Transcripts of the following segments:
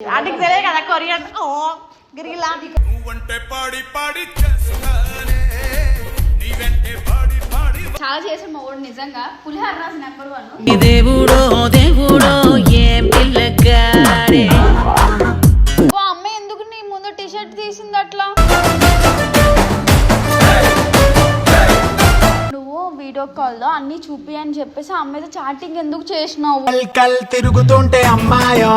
వాటికి తెలియదు కదా కొరియన్. ఓ గిరిగిలా నువ్వంటే పాడి పాడి చాలా చేసిన నిజంగా పులిహార నెంబర్ వన్. ఈ దేవుడో దేవుడో ఏం పిల్లగాడే. ఓ అమ్మాయి ఎందుకు నీ ముందు టీ షర్ట్ తీసింది అట్లా? నువ్వు వీడియో కాల్లో అన్ని చూపి అని చెప్పేసి ఆ అమ్మాయితో చాటింగ్ ఎందుకు చేసినావు? కల్ తిరుగుతుంటే అమ్మాయో.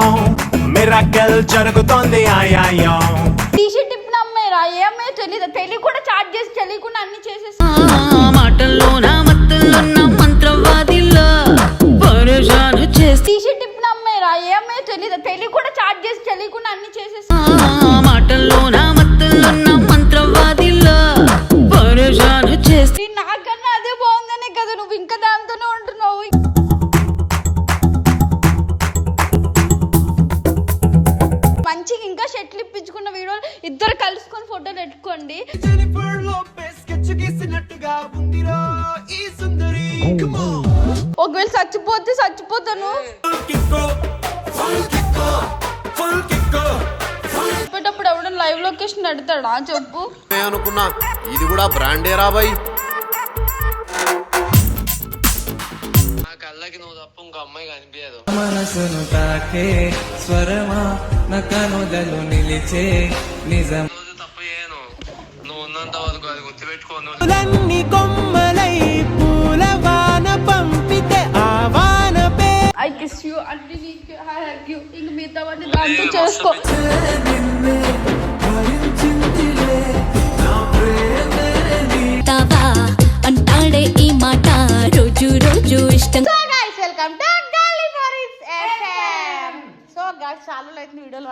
మిరకల్ జరుగుతోంది ఆయాయో టీ షర్ట్ ఇప్పిన అమ్మాయి రా ఏ అమ్మాయి తెలియదు తెలియ కూడా చాట్ చేసి తెలియకుండా అన్ని చేసేసి. ఆ మాటల్లో ఒకవేళ చచ్చిపోతే చచ్చిపోతాను. కిక్కో ఫుల్ కిక్కో ఫుల్ కిక్కో చెప్పేటప్పుడు ఎవడన్నా లైవ్ లొకేషన్ అడుగుతాడా? చెప్పు. నేను అనుకున్నా ఇది కూడా బ్రాండే రాబాయ్ నా కళ్ళకి నువ్వు తప్ప ఇంకో అమ్మాయి కనిపించదు. మనసును తాకే స్వరమా నా నిలిచే నిజం పే ఐ కిస్ యూ అంటే నీకు ఐ హగ్ యూ ఇంక మిగతావన్నీ దాంతో చేసుకో తావా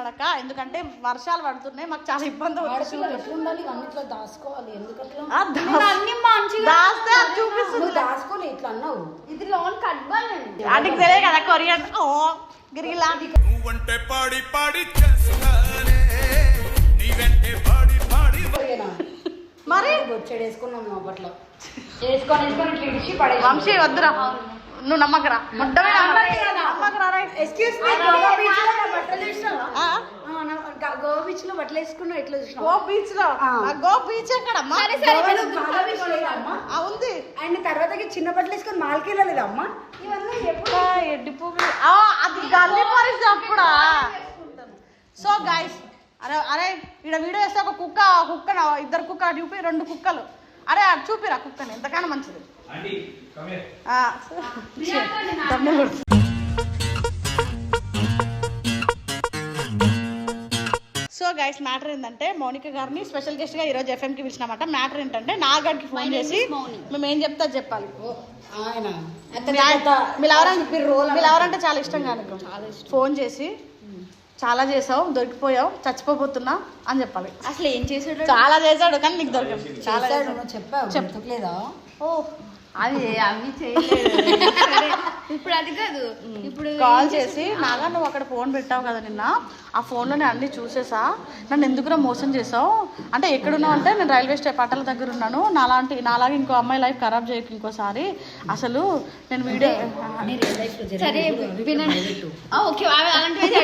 పడక. ఎందుకంటే వర్షాలు పడుతున్నాయి మాకు చాలా ఇబ్బంది అవుతుంది. ఆ, దా- అన్ని మంచిగా దాస్తే అది చూపిస్తుంది. ఇది లోన్ కట్టాలండి వాటికి తెలియదు కదా కొరియన్. ఓ గిరిగిలా నువ్వంటే పాడి పాడి పాడి పాడి మరి? వంశీ వద్దురా. నువ్వు నమ్మకరా? గోవా బీచ్లో బట్టలు వేసుకున్నావు ఎట్లా గో బీచ్లో? ఆ, గో బీచ్ ఎక్కడమ్మా? బాగా beach లేదా అమ్మా ఆ, ఉంది. అండ్ తర్వాతకి చిన్న బట్టలు వేసుకొని మాల్కి వెళ్ళలేదా అమ్మా ఇవన్నీ ఎప్పుడు? ఎడ్డి పువ్వులు. ఆ, అది గల్లీ ఫరీస్ అప్పుడా? సో గైస్ అరే అరే ఇక్కడ వీడియో వేస్తే ఒక కుక్క కుక్క ఇద్దరు కుక్క చూపి రెండు కుక్కలు. అరే అది చూపిరా కుక్కని. ఎంతకైనా మంచిది. సో గైస్ మ్యాటర్ ఏంటంటే మౌనిక గారిని స్పెషల్ గెస్ట్గా ఈరోజు ఎఫ్ఎం కి పిలిచినామాట. మ్యాటర్ ఏంటంటే నాగడికి ఫోన్ చేసి మేము ఏం చెప్తా చెప్పాలి. ఆయన. మీరు ఎవరంటే చాలా ఇష్టం కనుక ఫోన్ చేసి చాలా చేసావు దొరికిపోయావు చచ్చిపోతున్నా అని చెప్పాలి. అసలు ఏం చేసాడు చాలా చేశాడు కానీ నీకు దొరికింది. చాలా చెప్పావు చెప్పలేదా ఓ అది అవి చేయలేదు ఇప్పుడు అది కాదు. ఇప్పుడు కాల్ చేసి నాగా నువ్వు అక్కడ ఫోన్ పెట్టావు కదా నిన్న? ఆ ఫోన్లో నేను అన్ని చూసేసా. నన్ను ఎందుకురా మోసం చేసావు? అంటే ఎక్కడున్నావు అంటే నేను రైల్వే స్టే పట్టాల దగ్గర ఉన్నాను. నాలాంటి నాలాగా ఇంకో అమ్మాయి లైఫ్ ఖరాబ్ చేయకు ఇంకోసారి. అసలు నేను వీడియో సరే ఓకే అవి అలాంటివి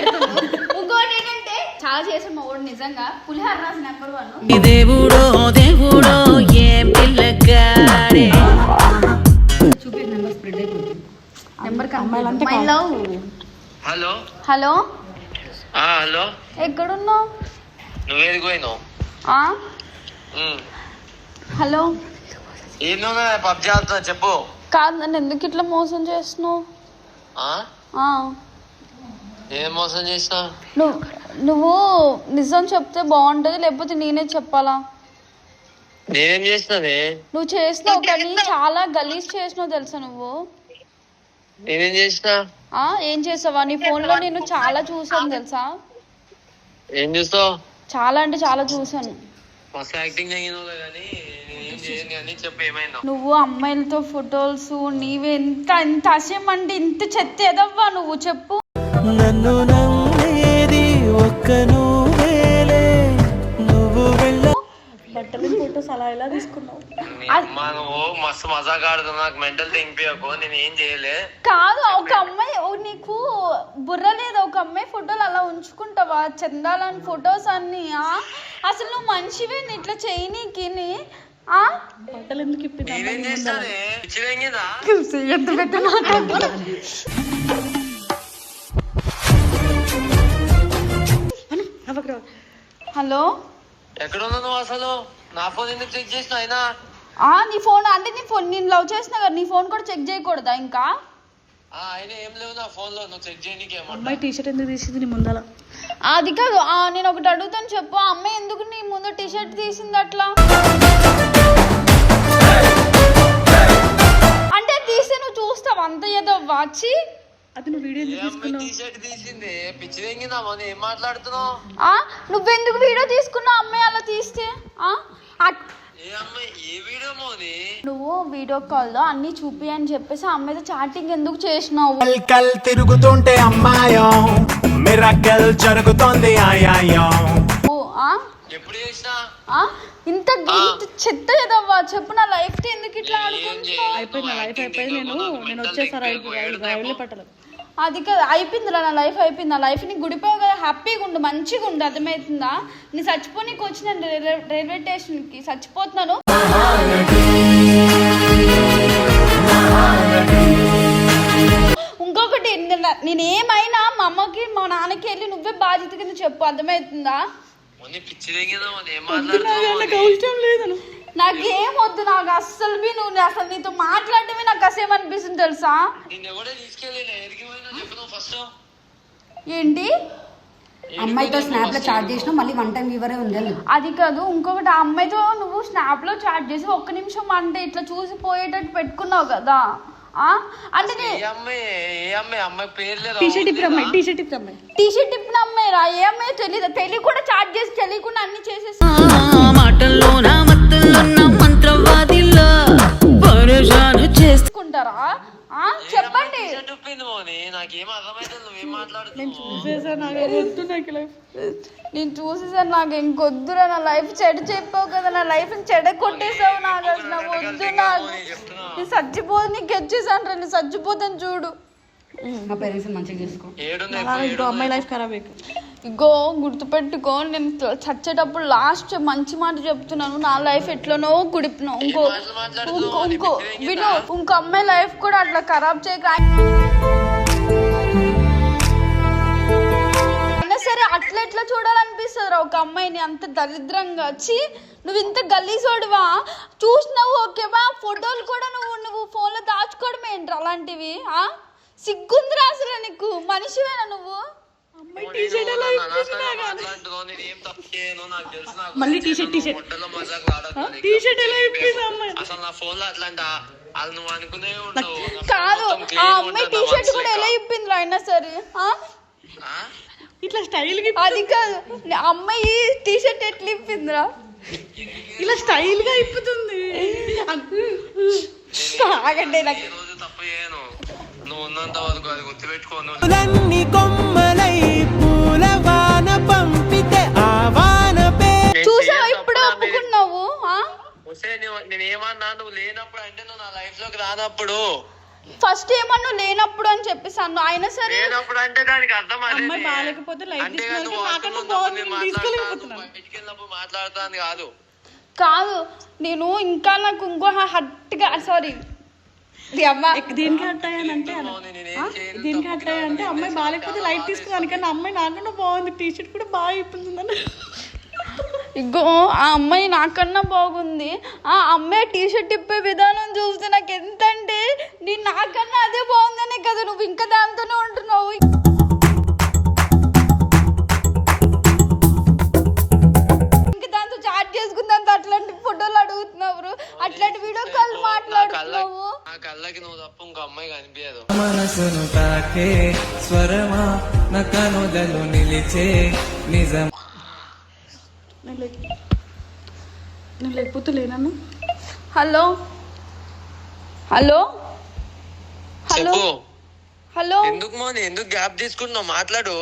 చాలా చేసిన మా వాడు నిజంగా. పులిహార రాసి నెంబర్ వన్. దేవుడో దేవుడో ఏం పిల్లగాడే. నెంబర్ అమ్మాయిలంటే మై లవ్ హలో? హలో? ఆ హలో? ఎక్కడున్నావు? నువ్వేది పోయినావు. హలో? ఏందో పబ్జి ఆడుతున్నా చెప్పు. కాదు నన్ను ఎందుకు ఇట్లా మోసం చేస్తున్నావు? ఆ? ఆ. ఏం మోసం చేసినా నువ్వు నువ్వు నిజం చెప్తే బాగుంటుంది లేకపోతే నేనే చెప్పాలా? నేనేం చేసినానే నువ్వు చేసినావు కానీ చాలా గలీజ్ చేసినావు తెలుసా నువ్వు? నేనేం చేసినా? ఆ ఏం చేసావా? నీ ఫోన్లో నేను చాలా చూసాను తెలుసా? ఏం చూస్తావు? చాలా అంటే చాలా చూసాను మస్తు యాక్టింగ్ చేసినావు కానీ నువ్వు అమ్మాయిలతో ఫొటోస్ నీవు ఎంత అంటే ఇంత చెత్త ఎదవ్వా నువ్వు? చెప్పు. నన్ను బట్టలు ఫొటోస్ అలా ఎలా తీసుకున్నావు. అమ్మా నువ్వు మస్తు మజాక్ ఆడుతున్నావు నాకు మెంటల్ తెంపియకు నేను ఏం చేయలే. కాదు ఒక అమ్మాయి ఓ నీకు బుర్ర లేదు ఒక అమ్మాయి ఫోటోలు అలా ఉంచుకుంటావా? చందాలని ఫొటోస్ అన్ని ఆ? అసలు నువ్వు మనిషివే ఇట్లా చేయనీకి నీ- ఆ? బట్టలు ఎందుకు ఇప్పింది ఎంత పెట్టినా? హలో? ఎక్కడ ఉన్నావు నువ్వు అసలు? నా ఫోన్ ఎందుకు చెక్ చేసిన అయినా? ఆ నీ ఫోన్ అంటే నీ ఫోన్ నేను లవ్ చేసిన కదా నీ ఫోన్ కూడా చెక్ చేయకూడదా ఇంకా? ఆ, అయినా ఏం లేవు నా ఫోన్లో నువ్వు చెక్ చేయడానికి అమ్మాయి టీ షర్ట్ ఎందుకు తీసింది నీ ముందల? అది కాదు ఆ, నేను ఒకటి అడుగుతాను చెప్పు ఆ అమ్మాయి ఎందుకు నీ ముందు టీ షర్ట్ తీసింది అట్లా? అంటే తీస్తే నువ్వు చూస్తావు? అంత ఏదో వచ్చి నువ్వు వీడియో నువ్వెందుకు వీడియో తీసుకున్నావు? అమ్మాయి అలా తీస్తే ఆ? అట్- ఏ అమ్మాయి? ఏ వీడియో మోని? నువ్వు వీడియో కాల్లో అన్ని చూపి అని చెప్పేసి ఆ అమ్మాయితో చాటింగ్ ఎందుకు చేసినావు? కల్ కల్ తిరుగుతుంటే అమ్మాయం మిరకల్ జరుగుతోంది ఆయాయం. ఓ, ఆ? ఎప్పుడు చేసినా? ఆ? ఇంత చెత్త ఏదవ్వా చెప్పు నా లైఫ్ ఎందుకు ఇట్లా ఆడుకుంటున్నావు. అయిపోయింది నా లైఫ్ అయిపోయింది. నేను నేను వచ్చేసారా పట్టలేదు. అది కాదు అయిపోయింది నా లైఫ్ అయిపోయింది నా లైఫ్ని గుడిపోయావు కదా హ్యాపీగా ఉండు మంచిగా ఉండు అర్థమవుతుందా? నీ చచ్చిపోనీకి వచ్చిన రైల్వే స్టేషన్కి చచ్చిపోతున్నాను. ఇంకొకటి నేనేమైనా మా అమ్మకి మా నాన్నకి వెళ్ళి నువ్వే బాధ్యత కింద చెప్పు అర్థమవుతుందా? నాకు అవసరం లేదను. నాకేం వద్దు నాకు అస్సలు బి నువ్వు అసలు నీతో మాట్లాడటమే నాకు అసేం అనిపిస్తుంది తెలుసా ఏంటి? అమ్మాయితో స్నాప్లో చాట్ చేసినా మళ్ళీ వన్ టైం ఇవరే ఉంది. అది కాదు ఇంకొకటి ఆ అమ్మాయితో నువ్వు స్నాప్లో చాట్ చేసి ఒక్క నిమిషం అంటే ఇట్లా చూసి పోయేటట్టు పెట్టుకున్నావు కదా. అంటే ఏ అమ్మాయి ఏ అమ్మాయి అమ్మాయి పేరు లేదు టీ షర్ట్ ఇప్పుడు అమ్మాయి టీ షర్ట్ ఇప్పుడు అమ్మాయి రా ఏ అమ్మాయి తెలియదు తెలియ కూడా చాట్ చేసి తెలియకుండా అన్ని చేసేసి. నాకు లైఫ్ నేను చూసేసాను నాకు ఇంకొద్దురా నా లైఫ్ చెడు చెప్పావు కదా నా లైఫ్ చెడ కొట్టేసావు నాకు అసలు. నాకు వద్దు నాకు. నేను చచ్చిపోదు నీకు వచ్చేసాను రా నేను చచ్చిపోతాను చూడు. పేరెంట్స్ మంచిగా చూసుకో. అమ్మాయి లైఫ్ ఖరాబ్ అయిపోయింది. ఇగో గుర్తుపెట్టుకో నేను చచ్చేటప్పుడు లాస్ట్ మంచి మాట చెప్తున్నాను. నా లైఫ్ ఎట్లనో కుడిపిన ఇంకో? ఇంకో ఇంకో విను ఇంకో అమ్మాయి లైఫ్ కూడా అట్లా ఖరాబ్ చేయక అయినా సరే అట్లా ఎట్లా చూడాలనిపిస్తుంది ఒక అమ్మాయిని అంత దరిద్రంగా? వచ్చి నువ్వు ఇంత గలీజోడువా? చూసినావు ఓకేవా ఫోటోలు కూడా నువ్వు నువ్వు ఫోన్లో దాచుకోవడం ఏంట్రా అలాంటివి సిగ్గుందిరా అసలు నీకు? మనిషివేనా నువ్వు? అమ్మాయి టీ షర్ట్ ఎలా మళ్ళీ t-shirt, t-shirt. టీ షర్ట్ ఎలా ఇప్పింది అమ్మాయి? అసలు నా ఫోన్లో అట్లాంట అది నువ్వు అనుకునే కాదు. ఆ అమ్మాయి టీ షర్ట్ కూడా. ఎలా ఇప్పింది అయినా సరే? ఇట్లా స్టైల్గా అది కాదు. అమ్మాయి టీ షర్ట్ ఎట్లా ఇప్పిందిరా? ఇలా స్టైల్గా ఇప్పుతుంది. ఆగండి నాకు నువ్వు ఉన్నంత వరకు అది గుర్తుపెట్టుకో నువ్వు పూలన్నీ కొమ్మలై పూలవాన పంపితే ఆ వాన చూసావా ఇప్పుడే. ఒప్పుకున్నావు? నేను ఏమన్నా నువ్వు లేనప్పుడు అంటే నువ్వు నా లైఫ్లోకి రానప్పుడు. ఫస్ట్ ఏమన్నా లేనప్పుడు అని చెప్పేసాను అయినా సరే లేనప్పుడు అంటే దానికి అర్థం అదే అమ్మాయి బాగాలేకపోతే లైఫ్ అంటే తీసుకున్నాక నువ్వు నాకన్నా అవసరం బాగుంది ఉన్నప్పుడు నేను నేను మాట్లాడతాను, కాదు. కాదు నేను ఇంకా నాకు ఇంకో హట్గా సారీ దీనికి చేయను, దీనికి కాదు, అమ్మాయి బాగాలేకపోతే లైట్ తీసుకున్నాను కానీ అమ్మాయి నాకన్నా బాగుంది. టీ షర్ట్ కూడా బాగా ఇప్పుతుందని ఇగో ఆ అమ్మాయి నాకన్నా బాగుంది. ఆ అమ్మాయి టీ షర్ట్ ఇప్పే విధానం చూస్తే నాకు ఎంత అంటే నేను నాకన్నా అదే బాగుందనే కదా నువ్వు ఇంకా దాంతోనే ఉంటున్నావు. అట్లాంటి ఫోటోలు అడుగుతున్నావు అట్లాంటి వీడియో కాల్ మాట్లాడుతున్నావు. నా కళ్ళకి నువ్వు తప్ప ఇంకో అమ్మాయి కనిపించదు. మనసును తాకే స్వరమా? నా కనులలో నిలిచే నిజం. నేను లేక నేను లేకపోతే లేనన్ను? హలో? హలో? హలో? చెప్పు. హలో. ఎందుకు మోని? ఎందుకు గ్యాప్ తీసుకుంటున్నావు? మాట్లాడు.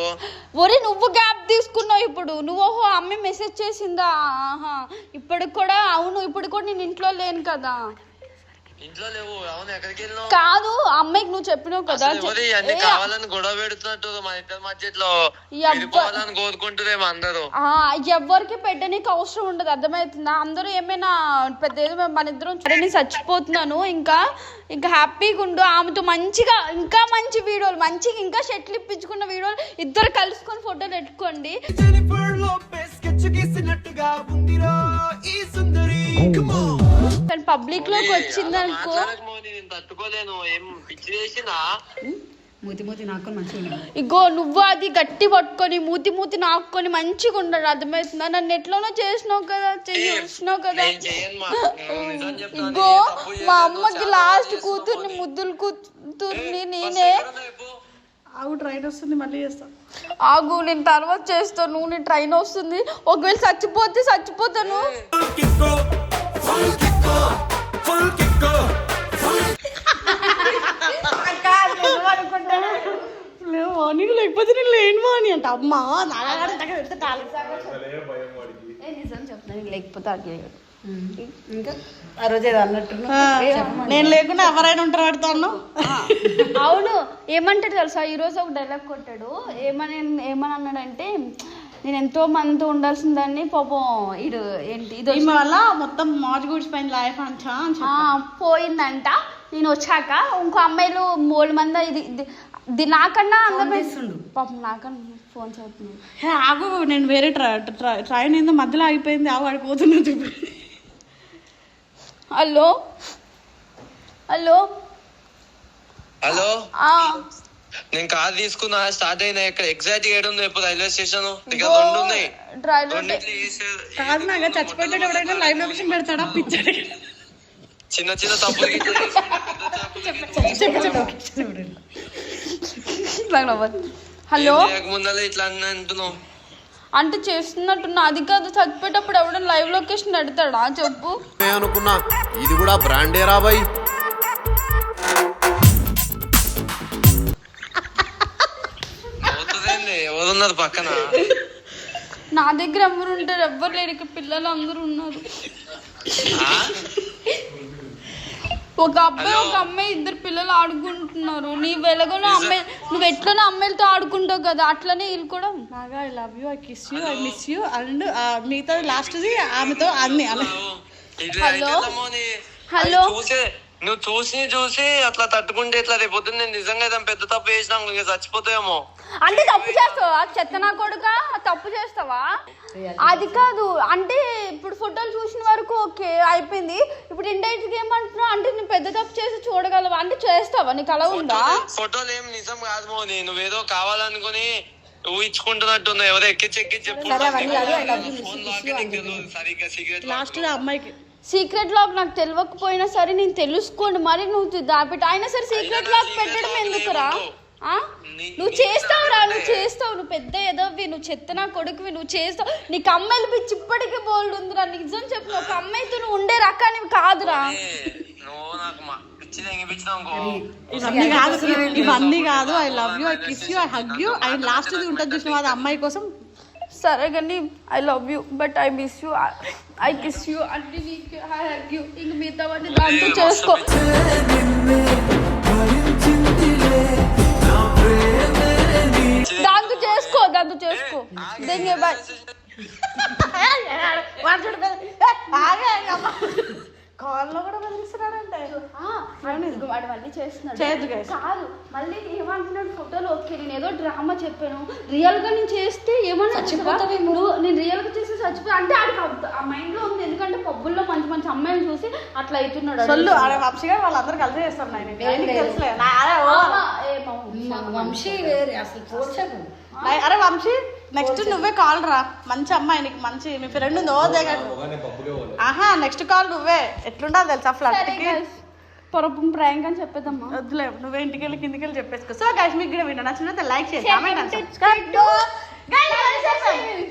ఒరే నువ్వు గ్యాప్ తీసుకున్నావు ఇప్పుడు. నువ్వు ఓహో అమ్మాయి మెసేజ్ చేసిందా? ఆహా. ఇప్పుడు కూడా అవును ఇప్పుడు కూడా నేను ఇంట్లో లేను కదా. ఇంట్లో లేవు అవును ఎక్కడికి వెళ్ళినావు? కాదు అమ్మాయికి నువ్వు చెప్పినావు కదా ఎవరు అన్ని కావాలని గొడవ పెడుతున్నట్టు మన ఇద్దరి. విడిపోవాలని కోరుకుంటురేమో అందరూ. ఆ, ఎవ్వరికి పెట్టనీకి అవసరం ఉండదు అర్థమవుతుందా? అందరూ ఏమైనా పెద్ద ఏదో మన ఇద్దరం చూడని చచ్చిపోతున్నాను ఇంకా ఇంకా హ్యాపీగా ఉండు ఆమెతో మంచిగా ఇంకా మంచి వీడియోలు మంచిగా ఇంకా షెట్లు ఇప్పించుకున్న వీడియోలు ఇద్దరు కలుసుకొని ఫోటోలు పెట్టుకోండి. ఈ సుందరి. కానీ పబ్లిక్లోకి వచ్చిందనుకో. తట్టుకోలేను. ఏం పిచ్చి చేసినా? మూతి మూతి నాకొని మంచిగా ఇగో నువ్వు అది గట్టి పట్టుకొని మూతి మూతి నాకుకొని మంచిగా ఉండడు అర్థమవుతుందా? నన్ను ఎట్లనో చేసినావు కదా చేసినావు కదా. ఇగో మా అమ్మకి లాస్ట్ కూతుర్ని. ముద్దులు కూతుర్ని నేనే? ఆగు ట్రైన్ వస్తుంది మళ్ళీ చేస్తా. ఆగు నేను తర్వాత చేస్తాను నీ ట్రైన్ వస్తుంది. ఒకవేళ చచ్చిపోతే చచ్చిపోతాను. మార్నింగ్ లేకపోతే నేను లేను మార్ని అంట అమ్మా లేకపోతే ఇంకా ఆ రోజు ఏదో అన్నట్టు నేను లేకుండా ఎవరైనా ఉంటారు పెడతాను అవును. ఏమంటాడు తెలుసా? ఈ రోజు ఒక డైలాగ్ కొట్టాడు. ఏమని ఏమని అన్నాడంటే నేను ఎంతో మందితో ఉండాల్సిందాన్ని పాపం ఇడు ఏంటి ఇది ఈమె వల్ల మొత్తం మాజ్ గుడిచిపోయిన లైఫ్ అంటా అని ఆ, పోయిందంట. నేను వచ్చాక ఇంకో అమ్మాయిలు మూడు మంది ఇది ఇది- ఇది నాకన్నా చేస్తుండు. పాపం నాకన్నా ఫోన్ చేస్తున్నాడు. హే, ఆగు నేను వేరే ట్రై ట్రై- ట్రైన్ ఏందో మధ్యలో ఆగిపోయింది. ఆగు ఆడికి పోతున్నా చూపి హలో? హలో? హలో? ఆ, నేను కార్ తీసుకున్నా స్టార్ట్ అయినా ఇక్కడ ఎగ్జాక్ట్ ఏడు ఉంది ఇప్పుడు రైల్వే స్టేషన్. ఇక్కడ రెండు ఉన్నాయి. కాదు నాగా చచ్చిపోయేటప్పుడు లైవ్ లొకేషన్ పెడతాడా? పిచ్చాడు. చిన్న చిన్న తప్పులు. హలో? చేయకముందలే ఇట్లా అన్న అంటున్నావు. అంటే చేస్తున్నట్టున్నా. అది కాదు చచ్చిపోయేటప్పుడు ఎవడైనా లైవ్ లొకేషన్ పెడతాడా? చెప్పు. నేను అనుకున్నా. ఇది కూడా బ్రాండే రాబాయ్ ఎవరున్నారు పక్కన. నా దగ్గర ఎవరు ఉంటారు? ఎవ్వరు లేరు. ఇక్కడ పిల్లలు అందరూ ఉన్నారు? ఒక అబ్బాయి ఒక అమ్మాయి ఇద్దరు పిల్లలు ఆడుకుంటున్నారు. నీ వెలగలో అమ్మాయి నువ్వు ఎట్లనో అమ్మాయిలతో ఆడుకుంటావు కదా అట్లనే వీళ్ళు కూడా Naga I love you I kiss you I miss you and మిగతా లాస్ట్ది ఆమెతో అన్ని హలో? హలో? నువ్వు చూసి చూసి అట్లా తట్టుకుంటే ఇట్లా రేపు పొద్దున్న నేను నిజంగా ఏదైనా పెద్ద తప్పు చేసినా ఇంకా చచ్చిపోతాయేమో. అంటే తప్పు చేస్తావా? చెత్త నా కొడుక? తప్పు చేస్తావా? అది కాదు. అంటే ఇప్పుడు ఫోటోలు చూసిన వరకు ఓకే అయిపోయింది. ఇప్పుడు ఇండైరెక్ట్ ఏమంటున్నావు? అంటే నువ్వు పెద్ద తప్పు చేసి చూడగలవా? అంటే చేస్తావా? నీకు అలా ఉందా? ఫోటోలు ఏం నిజం కాదు మోని. నువ్వేదో కావాలనుకుని ఊహించుకుంటున్నట్టు ఎవరో ఎక్కించి ఎక్కించి సరిగ్గా సిగరెట్ లాస్ట్ అమ్మాయికి. సీక్రెట్ లాక్ నాకు తెలియకపోయినా సరే నేను తెలుసుకోండి. మరి నువ్వు దాపెట్టి అయినా సరే సీక్రెట్ లాక్ పెట్టడం ఎందుకురా? ఆ? నువ్వు చేస్తావురా నువ్వు చేస్తావు నువ్వు పెద్ద ఎదవి నువ్వు చెత్త నా కొడుకువి నువ్వు చేస్తావు. నీకు అమ్మాయిలు పిచ్చి ఇప్పటికే బోల్డ్ ఉందిరా నిజం చెప్పు ఒక అమ్మాయితో నువ్వు ఉండే రకానివి కాదురా. ఇవన్నీ కాదు ఇవన్నీ కాదు I love you I kiss you I hug you I last ఉంటుంది చూసిన అది అమ్మాయి కోసం? సరే కానీ I love you but I miss you I kiss you అంటే ఐ హగ్ యూ ఇంక మిగతావన్నీ దాంతో చేసుకో. దాంతో చేసుకో దాంతో చేసుకో. దెంగే బాయ్. కాల్లో కూడా బదిలిస్తున్నాడంటే వాడవన్నీ చేస్తున్నాడు. కాదు మళ్ళీ ఏమంటున్నాడు ఫోటోలు? ఓకే నేను ఏదో డ్రామా చెప్పాను. రియల్గా నేను చేస్తే ఏమన్నా నువ్వు నేను రియల్గా చేస్తే చచ్చిపోయి అంటే ఆడికి ఆ మైండ్లో ఉంది ఎందుకంటే పబ్బుల్లో మంచి మంచి అమ్మాయిలు చూసి అట్లా అవుతున్నాడు సొల్లు ఆడ వంశీ గారు వాళ్ళందరూ కలిసి చేస్తారు నాయన. నీకు తెలుసులే. నా- అరే వంశీ. వేరే అసలు పోల్చకు నాయ్- అరే వంశీ నెక్స్ట్ నువ్వే కాల్ రా. మంచి అమ్మాయి నీకు మంచి. మీ ఫ్రెండ్ ఉంది ఓ దగ్గర ఆహా నెక్స్ట్ కాల్ నువ్వే. ఎట్లుండాలి తెలుసా ఫ్లట్ సరే కి? guys. పొరపం ప్రాంక్ అని చెప్పేదమ్మా వద్దులే నువ్వే ఇంటికి వెళ్ళి కిందికి వెళ్ళి చెప్పేసుకో. సో గైస్ మీకు కూడా విన్నా నచ్చినట్లయితే లైక్ చేసి